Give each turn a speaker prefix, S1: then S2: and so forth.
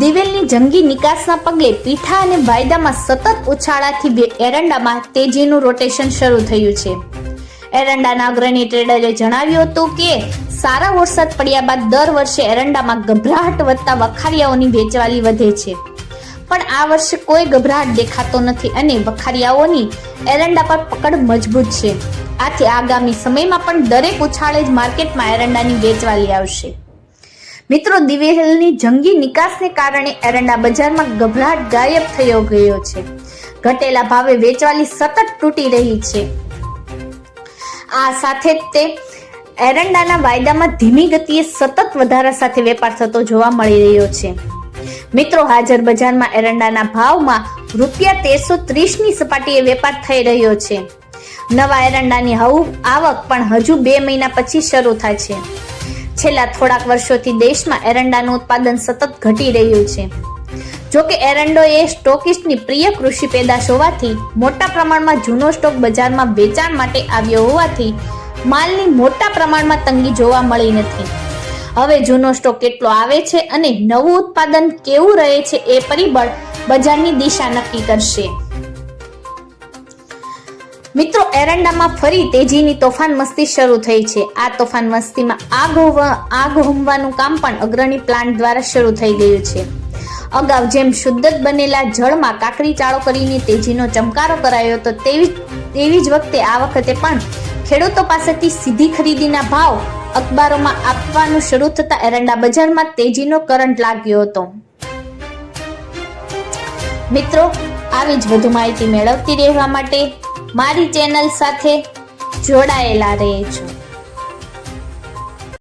S1: દિવેલની જંગી નિકાસના પગલે પીઠા અને વાયદામાં સતત ઉછાળાથી એરંડામાં તેજીનું રોટેશન શરૂ થયું છે. એરંડાના અગ્રણી ટ્રેડરે જણાવ્યું હતું કે, સારા વરસાદ પડ્યા બાદ દર વર્ષે એરંડામાં ગભરાહટ વધતા વખારિયાઓની વેચવાલી વધે છે. પણ આ વર્ષે કોઈ ગભરાહટ દેખાતો નથી અને વખારિયાઓની એરંડા પર પકડ મજબૂત છે. આથી આગામી સમયમાં પણ દરેક ઉછાળે જ માર્કેટમાં એરંડાની વેચવાલી આવશે. મિત્રો દિવેલની જંગી નિકાસને કારણે એરંડા બજારમાં ગભરાટ ગાયબ થયો ગયો છે. ઘટેલા ભાવે વેચવાલી સતત તૂટી રહી છે. આ સાથે તે એરંડાના વાયદામાં ધીમી ગતિએ સતત વધારા સાથે વેપાર થતો જોવા મળી રહ્યો છે. મિત્રો, હાજર બજારમાં એરંડાના ભાવમાં રૂપિયા તેરસો ત્રીસની સપાટીએ વેપાર થઈ રહ્યો છે. નવા એરંડાની હવું આવક પણ હજુ બે મહિના પછી શરૂ થાય છે. છેલ્લા થોડાક વર્ષોથી દેશમાં એરંડાનું ઉત્પાદન સતત ઘટી રહ્યું છે. જો કે એરંડો એ સ્ટોકિસ્ટની પ્રિય કૃષિ પેદાશ હોવાથી મોટા પ્રમાણમાં જૂનો સ્ટોક બજારમાં વેચાણ માટે આવ્યો હોવાથી માલની મોટા પ્રમાણમાં તંગી જોવા મળી નથી. હવે જૂનો સ્ટોક કેટલો આવે છે અને નવું ઉત્પાદન કેવું રહે છે એ પરિબળ બજારની દિશા નક્કી કરશે. મિત્રો, એરંડામાં ફરી તેજીની તોફાન મસ્તી શરૂ થઈ છે. આ તોફાન મસ્તીમાં આગ આગ હોમવાનું કામ પણ અગ્રણી પ્લાન્ટ દ્વારા શરૂ થઈ ગયું છે. અગાઉ જેમ શુદ્ધ બનેલા જળમાં કાકરી ચાળો કરીને તેજીનો ચમકારો કરાયો હતો, તેવી તેવી જ વખતે આ વખતે પણ ખેડૂતો પાસેથી સીધી ખરીદીના ભાવ અખબારોમાં આપવાનું શરૂ થતા એરંડા બજારમાં તેજીનો કરંટ લાગ્યો હતો. મિત્રો, આવી જ વધુ માહિતી મેળવતી રહેવા માટે મારી ચેનલ સાથે જોડાયેલા રહેજો.